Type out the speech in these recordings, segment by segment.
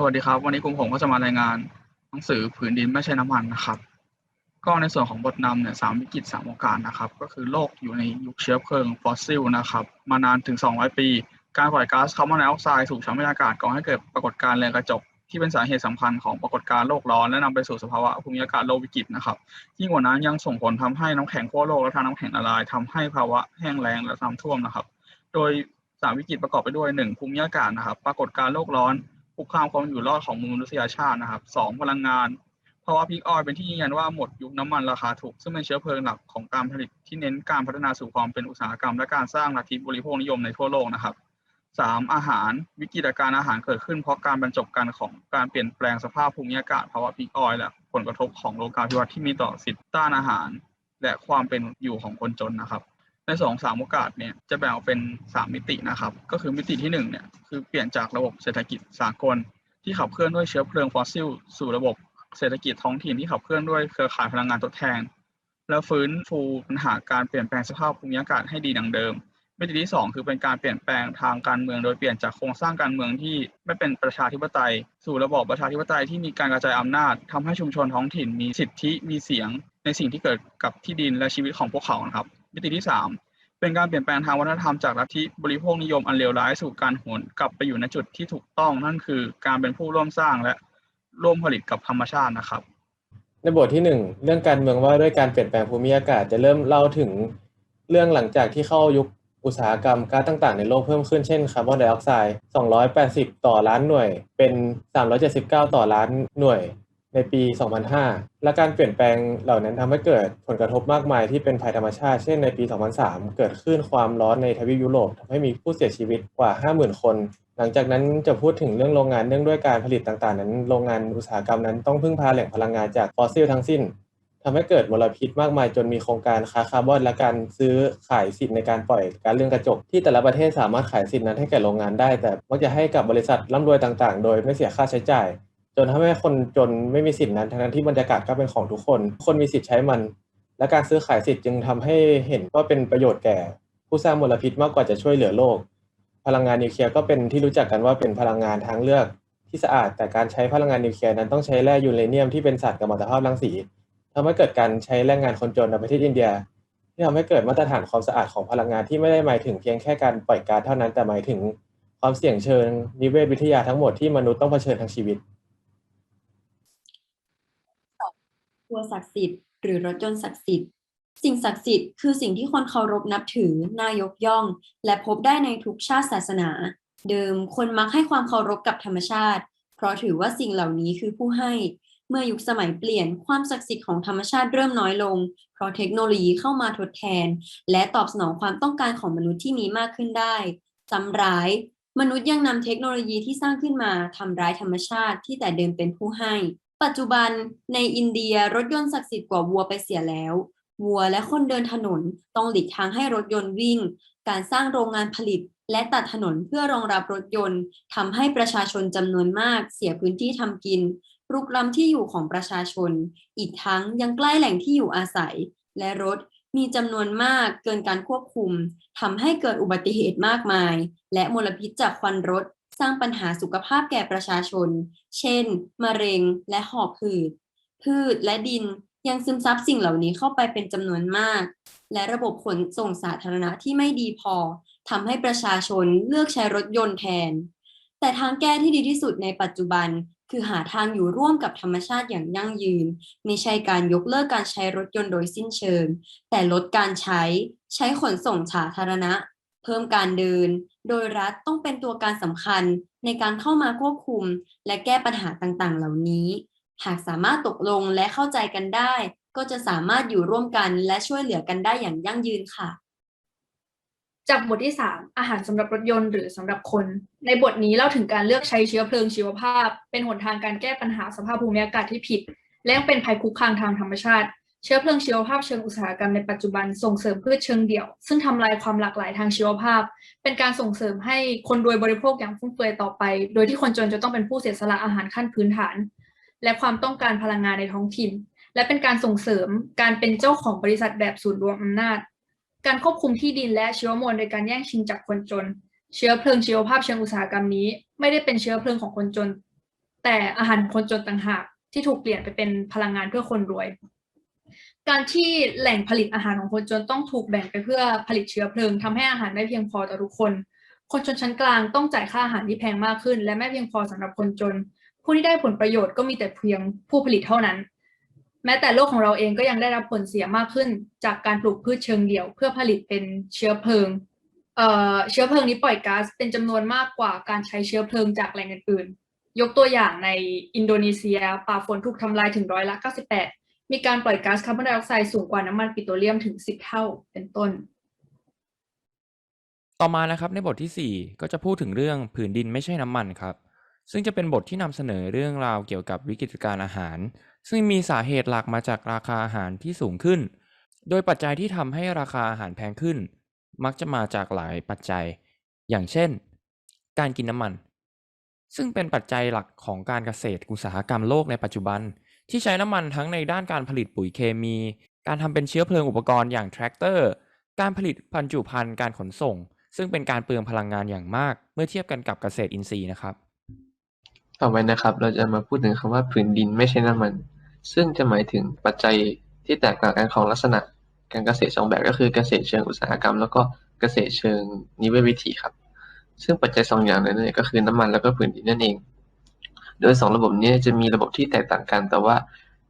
สวัสดีครับ วันนี้กลุ่มผมก็จะมารายงานหนังสือผืนดินไม่ใช่น้ำมันนะครับ ก็ในส่วนของบทนำเนี่ยสามวิกฤตสามโอกาสนะครับ ก็คือโลกอยู่ในยุคเชื้อเพลิงฟอสซิลนะครับ มานานถึง 200 ปี การปล่อยก๊าซคาร์บอนไดออกไซด์สู่ชั้นบรรยากาศก่อให้เกิดปรากฏการณ์เรือนกระจกที่เป็นสาเหตุสำคัญของปรากฏการณ์โลกร้อนและนำไปสู่สภาวะภูมิอากาศโลกวิกฤตนะครับยิ่งกว่านั้นยังส่งผลทำให้น้ำแข็งขั้วโลกและทางน้ำแข็งละลายทำให้ภาวะแห้งแล้งและน้ำท่วมนะครับ โดยสามวิกฤตประกอบไปด้วยหนึ่งภูมิอากาศนะครับ ปรากฏการณ์โลกร้อน คุกคามความอยู่รอดของมนุษยชาตินะครับสองพลังงานเพราะว่าพีกออยเป็นที่ยืนยันว่าหมดยุคน้ำมันราคาถูก ซึ่งเป็นเชื้อเพลิงหลักของการผลิตที่เน้นการพัฒนาสู่ความเป็นอุตสาหกรรม และการสร้างลัทธิบริโภคนิยมในทั่วโลกนะครับสามอาหารวิกฤตการณ์อาหารเกิดขึ้นเพราะการบรรจบกันของการเปลี่ยนแปลงสภาพภูมิอากาศภาวะพีกออยและผลกระทบของโลกาภิวัตน์ที่มีต่อสิทธิต้านอาหาร และความเป็นอยู่ของคนจนนะครับ ในสองสามโอกาสเนี่ยจะแบ่งออกเป็นสามมิตินะครับ ก็คือมิติที่หนึ่งเนี่ยคือเปลี่ยนจากระบบเศรษฐกิจสากล ที่ขับเคลื่อนด้วยเชื้อเพลิงฟอสซิล สู่ระบบเศรษฐกิจท้องถิ่นที่ขับเคลื่อนด้วยเครือข่ายพลังงานทดแทน และฟื้นฟูปัญหาการเปลี่ยนแปลงสภาพภูมิอากาศให้ดีดังเดิมมิติที่สองคือเป็นการเปลี่ยนแปลงทางการเมือง โดยเปลี่ยนจากโครงสร้างการเมืองที่ไม่เป็นประชาธิปไตย สู่ระบอบประชาธิปไตยที่มีการกระจายอำนาจทำให้ชุมชนท้องถิ่นมีสิทธิมีเสียง ในสิ่งที่เกิดกับที่ดินและชีวิตของพวกเขานะครับ มิติที่สามเป็นการเปลี่ยนแปลงทางวัฒนธรรมจากลัทธิบริโภคนิยมอันเลวร้ายสู่การหวนกลับไปอยู่ในจุดที่ถูกต้องนั่นคือ การเป็นผู้ร่วมสร้างและร่วมผลิตกับธรรมชาตินะครับ ในบทที่หนึ่งเรื่องการเมืองว่าด้วยการเปลี่ยนแปลงภูมิอากาศจะเริ่มเล่าถึงเรื่องหลังจากที่เข้ายุคอุตสาหกรรมก๊าซต่างๆ ในโลกเพิ่มขึ้นเช่นคาร์บอนไดออกไซด์ 280 ต่อล้านหน่วย เป็น 379 ต่อล้านหน่วย ในปี 2005 และการเปลี่ยนแปลงเหล่านั้นทำให้เกิดผลกระทบมากมายที่เป็นภัยธรรมชาติ เช่นในปี 2003 เกิดขึ้นความร้อนในทวีปยุโรปทำให้มีผู้เสียชีวิตกว่า 50,000 คน หลังจากนั้นจะพูดถึงเรื่องโรงงานเนื่องด้วยการผลิตต่างๆ นั้น โรงงานอุตสาหกรรมนั้นต้องพึ่งพาแหล่งพลังงานจากฟอสซิลทั้งสิ้นทำให้เกิดมลพิษมากมายจนมีโครงการค้าคาร์บอนและการซื้อขายสิทธิ์ในการปล่อยกาซเรื่อนกระจก ที่แต่ละประเทศสามารถขายสิทธิ์นั้นให้แก่โรงงานได้ แต่มักจะให้กับบริษัทร่ำรวยต่างๆ โดยไม่เสียค่าใช้จ่าย จนทำให้คนจนไม่มีสิทธินั้นทั้งที่บรรยากาศก็เป็นของทุกคน คนมีสิทธิ์ใช้มัน และการซื้อขายสิทธิ์จึงทำให้เห็นว่าเป็นประโยชน์แก่ ผู้สร้างมลพิษมากกว่าจะช่วยเหลือโลก พลังงานนิวเคลียร์ก็เป็นที่รู้จักกันว่าเป็นพลังงานทางเลือกที่สะอาด แต่การใช้พลังงานนิวเคลียร์นั้นต้องใช้แร่ยูเรเนียมที่เป็นสารกัมมันตภาพรังสีทำให้เกิดการใช้แรงงานคนจนในประเทศอินเดีย ที่ทำให้เกิดมาตรฐานความสะอาดของพลังงานที่ไม่ได้หมายถึงเพียงแค่การปล่อยก๊าซเท่านั้นแต่หมายถึงความเสี่ยงเชิงนิเวศวิทยาทั้งหมดที่มนุษย์ต้องเผชิญทั้งชีวิต ตัวศักดิ์สิทธิ์ หรือรถยนต์ศักดิ์สิทธิ์ สิ่งศักดิ์สิทธิ์คือสิ่งที่คนเคารพนับถือ น่ายกย่อง และพบได้ในทุกชาติศาสนา เดิมคนมักให้ความเคารพกับธรรมชาติ เพราะถือว่าสิ่งเหล่านี้คือผู้ให้ เมื่อยุคสมัยเปลี่ยนความศักดิ์สิทธิ์ของธรรมชาติเริ่มน้อยลง เพราะเทคโนโลยีเข้ามาทดแทน และตอบสนองความต้องการของมนุษย์ที่มีมากขึ้นได้ซ้ำร้ายมนุษย์ยังนำเทคโนโลยีที่สร้างขึ้นมาทำร้ายธรรมชาติที่แต่เดิมเป็นผู้ให้ ปัจจุบันในอินเดียรถยนต์ศักดิ์สิทธิ์กว่าวัวไปเสียแล้ว วัวและคนเดินถนนต้องหลีกทางให้รถยนต์วิ่ง การสร้างโรงงานผลิต และตัดถนนเพื่อรองรับรถยนต์ทำให้ประชาชนจำนวนมากเสียพื้นที่ทำกิน รุกล้ำที่อยู่ของประชาชน อีกทั้งยังใกล้แหล่งที่อยู่อาศัย และรถมีจำนวนมากเกินการควบคุมทำให้เกิดอุบัติเหตุมากมาย และมลพิษจากควันรถ สร้างปัญหาสุขภาพแก่ประชาชน เช่น มะเร็งและหอบหืด พืชและดินยังซึมซับสิ่งเหล่านี้เข้าไปเป็นจำนวนมาก และระบบขนส่งสาธารณะที่ไม่ดีพอทำให้ประชาชนเลือกใช้รถยนต์แทน แต่ทางแก้ที่ดีที่สุดในปัจจุบัน คือหาทางอยู่ร่วมกับธรรมชาติอย่างยั่งยืน ไม่ใช่การยกเลิกการใช้รถยนต์โดยสิ้นเชิง แต่ลดการใช้ ใช้ขนส่งสาธารณะ พิ่มการเดิน โดยรัฐต้องเป็นตัวการสำคัญในการเข้ามาควบคุม และแก้ปัญหาต่างๆ เหล่านี้ หากสามารถตกลงและเข้าใจกันได้ ก็จะสามารถอยู่ร่วมกันและช่วยเหลือกันได้อย่างยั่งยืนค่ะ จากบทที่ 3 อาหารสำหรับรถยนต์หรือสำหรับคน ในบทนี้เล่าถึงการเลือกใช้เชื้อเพลิงชีวภาพ เป็นหนทางการแก้ปัญหาสภาพภูมิอากาศที่ผิด และยังเป็นภัยคุกคามทางธรรมชาติ เชื้อเพลิงชีวภาพเชิงอุตสาหกรรมในปัจจุบันส่งเสริมพืชเชิงเดี่ยว ซึ่งทำลายความหลากหลายทางชีวภาพ เป็นการส่งเสริมให้คนรวยบริโภคอย่างฟุ่มเฟือยต่อไป โดยที่คนจนจะต้องเป็นผู้เสียสละอาหารขั้นพื้นฐาน และความต้องการพลังงานในท้องถิ่น และเป็นการส่งเสริมการเป็นเจ้าของบริษัทแบบศูนย์รวมอำนาจ การควบคุมที่ดินและเชื้อมวลโดยการแย่งชิงจากคนจน เชื้อเพลิงชีวภาพเชิงอุตสาหกรรมนี้ ไม่ได้เป็นเชื้อเพลิงของคนจน แต่อาหารคนจนต่างหากที่ถูกเปลี่ยนไปเป็นพลังงานเพื่อคนรวย การที่แหล่งผลิตอาหารของคนจนต้องถูกแบ่งไปเพื่อผลิตเชื้อเพลิงทำให้อาหารไม่เพียงพอต่อทุกคน คนชนชั้นกลางต้องจ่ายค่าอาหารที่แพงมากขึ้น และไม่เพียงพอสำหรับคนจน ผู้ที่ได้ผลประโยชน์ก็มีแต่เพียงผู้ผลิตเท่านั้น แม้แต่โลกของเราเองก็ยังได้รับผลเสียมากขึ้น จากการปลูกพืชเชิงเดี่ยว เพื่อผลิตเป็นเชื้อเพลิงเอ่อเชื้อเพลิงนี้ปล่อยก๊าซเป็นจำนวนมากกว่าการใช้เชื้อเพลิงจากแหล่งอื่นๆยกตัวอย่างในอินโดนีเซียป่าฝนถูกทำลายถึงร้อยละ98 มีการปล่อยก๊าซคาร์บอนไดออกไซด์สูงกว่าน้ำมันปิโตรเลียมถึง 10 เท่าเป็นต้น ต่อมานะครับในบทที่ 4 ก็จะพูดถึงเรื่องผืนดินไม่ใช่น้ำมันครับ ซึ่งจะเป็นบทที่นำเสนอเรื่องราวเกี่ยวกับวิกฤตการอาหาร ซึ่งมีสาเหตุหลักมาจากราคาอาหารที่สูงขึ้น โดยปัจจัยที่ทำให้ราคาอาหารแพงขึ้น มักจะมาจากหลายปัจจัย อย่างเช่น การกินน้ำมัน ซึ่งเป็นปัจจัยหลักของการเกษตรอุตสาหกรรมโลกในปัจจุบัน ที่ใช้น้ำมันทั้งในด้านการผลิตปุ๋ยเคมี การทำเป็นเชื้อเพลิงอุปกรณ์อย่างแทรกเตอร์ การผลิตบรรจุภัณฑ์การขนส่ง ซึ่งเป็นการเปลืองพลังงานอย่างมาก เมื่อเทียบกันกับเกษตรอินทรีย์นะครับ ต่อไปนะครับ เราจะมาพูดถึงคำว่าผืนดินไม่ใช่น้ำมัน ซึ่งจะหมายถึงปัจจัยที่แตกต่างกันของลักษณะ การเกษตรสองแบบก็คือเกษตรเชิงอุตสาหกรรม แล้วก็เกษตรเชิงนิเวศวิถีครับ ซึ่งปัจจัยสองอย่างนั้นเนี่ยก็คือน้ำมันแล้วก็ผืนดินนั่นเอง โดยสองระบบนี้จะมีระบบที่แตกต่างกัน แต่ว่า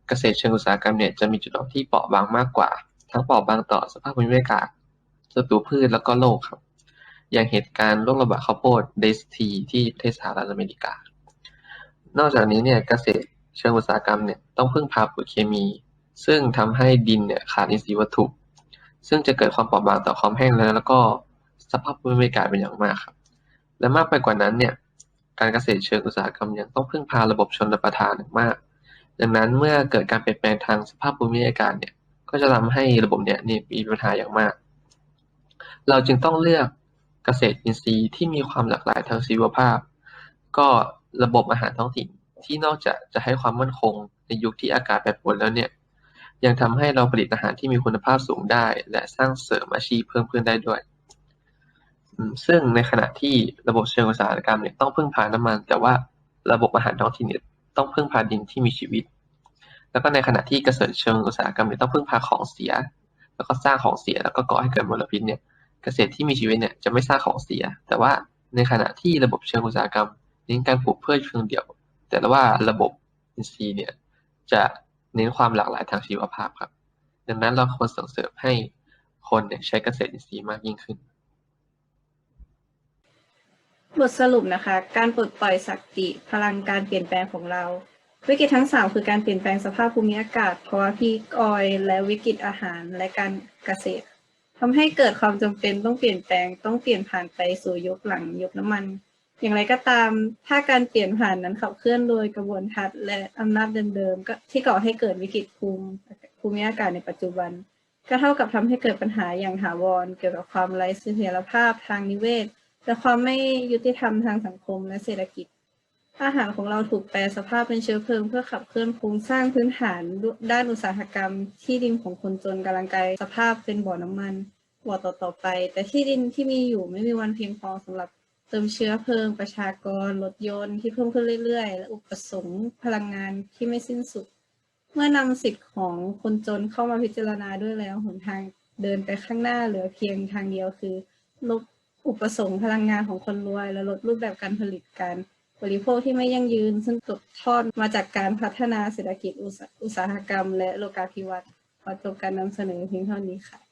เกษตรเชิงอุตสาหกรรมเนี่ยจะมีจุดอ่อนที่เปราะบางมากกว่า ทั้งเปราะบางต่อสภาพภูมิอากาศศัตรูพืชแล้วก็โรคครับ อย่างเหตุการณ์โรคระบาดข้าวโพดเดสทีที่ประเทศสหรัฐอเมริกา นอกจากนี้เนี่ยเกษตรเชิงอุตสาหกรรมเนี่ยต้องพึ่งพาปุ๋ยเคมี ซึ่งทำให้ดินเนี่ยขาดอินทรีย์วัตถุ ซึ่งจะเกิดความเปราะบางต่อความแห้งแล้งแล้วก็สภาพภูมิอากาศเป็นอย่างมากครับ และมากไปกว่านั้นเนี่ย การเกษตรเชิงอุตสาหกรรมยังต้องพึ่งพาระบบชนประทานอย่างมาก ดังนั้นเมื่อเกิดการเปลี่ยนแปลงทางสภาพภูมิอากาศเนี่ยก็จะทำให้ระบบเนี่ยมีปัญหาอย่างมาก เราจึงต้องเลือกเกษตรอินทรีย์ที่มีความหลากหลายทางชีวภาพ ก็ระบบอาหารท้องถิ่นที่นอกจากจะให้ความมั่นคงในยุคที่อากาศแปรปรวนแล้วเนี่ยยังทำให้เราผลิตอาหารที่มีคุณภาพสูงได้ และสร้างเสริมอาชีพเพิ่มขึ้นได้ด้วย ซึ่งในขณะที่ระบบเชิงอุตสาหกรรมเนี่ยต้องพึ่งพาน้ำมัน แต่ว่าระบบอาหารท้องถิ่นเนี่ยต้องพึ่งพาดินที่มีชีวิต แล้วก็ในขณะที่เกษตรเชิงอุตสาหกรรมเนี่ยต้องพึ่งพาของเสีย แล้วก็สร้างของเสียแล้วก็ก่อให้เกิดมลพิษเนี่ยเกษตรที่มีชีวิตเนี่ยจะไม่สร้างของเสีย แต่ว่าในขณะที่ระบบเชิงอุตสาหกรรมเน้นการปลูกพืชเชิงเดี่ยว แต่ว่าระบบอินทรีย์เนี่ยจะเน้นความหลากหลายทางชีวภาพครับ ดังนั้นเราควรส่งเสริมให้คนเนี่ยใช้เกษตรอินทรีย์มากยิ่งขึ้น บทสรุปนะคะ การปลดปล่อยศักดิพลังการเปลี่ยนแปลงของเรา วิกฤตทั้งสามคือการเปลี่ยนแปลงสภาพภูมิอากาศภาวะพีกออยและวิกฤตอาหารและการเกษตรทำให้เกิดความจำเป็นต้องเปลี่ยนแปลงต้องเปลี่ยนผ่านไปสู่ยุคหลังยุคน้ำมัน อย่างไรก็ตาม ถ้าการเปลี่ยนผ่านนั้นขับเคลื่อนโดยกระบวนทัศน์และอำนาจเดิมๆก็ที่ก่อให้เกิดวิกฤตภูมิภูมิอากาศในปัจจุบัน ก็เท่ากับทำให้เกิดปัญหาอย่างถาวรเกี่ยวกับความไร้เสถียรภาพทางนิเวศ และความไม่ยุติธรรมทางสังคมและเศรษฐกิจ อาหารของเราถูกแปลสภาพเป็นเชื้อเพลิงเพื่อขับเคลื่อนโครงสร้างพื้นฐานด้านอุตสาหกรรม ที่ดินของคนจนกำลังกลายสภาพเป็นบ่อน้ำมันบ่อต่อๆไป แต่ที่ดินที่มีอยู่ไม่มีวันเพียงพอสำหรับเติมเชื้อเพลิงประชากรรถยนต์ที่เพิ่มขึ้นเรื่อยๆ และอุปสงค์พลังงานที่ไม่สิ้นสุด เมื่อนำสิทธิ์ของคนจนเข้ามาพิจารณาด้วยแล้วหนทางเดินไปข้างหน้าเหลือเพียงทางเดียวคือลบ อุปสงค์พลังงานของคนรวย และลดรูปแบบการผลิตการบริโภคที่ไม่ยั่งยืน ซึ่งตกทอดมาจากการพัฒนาเศรษฐกิจอุตสาหกรรม และโลกาภิวัตน์ขอจบการนำเสนอเพียงเท่านี้ค่ะ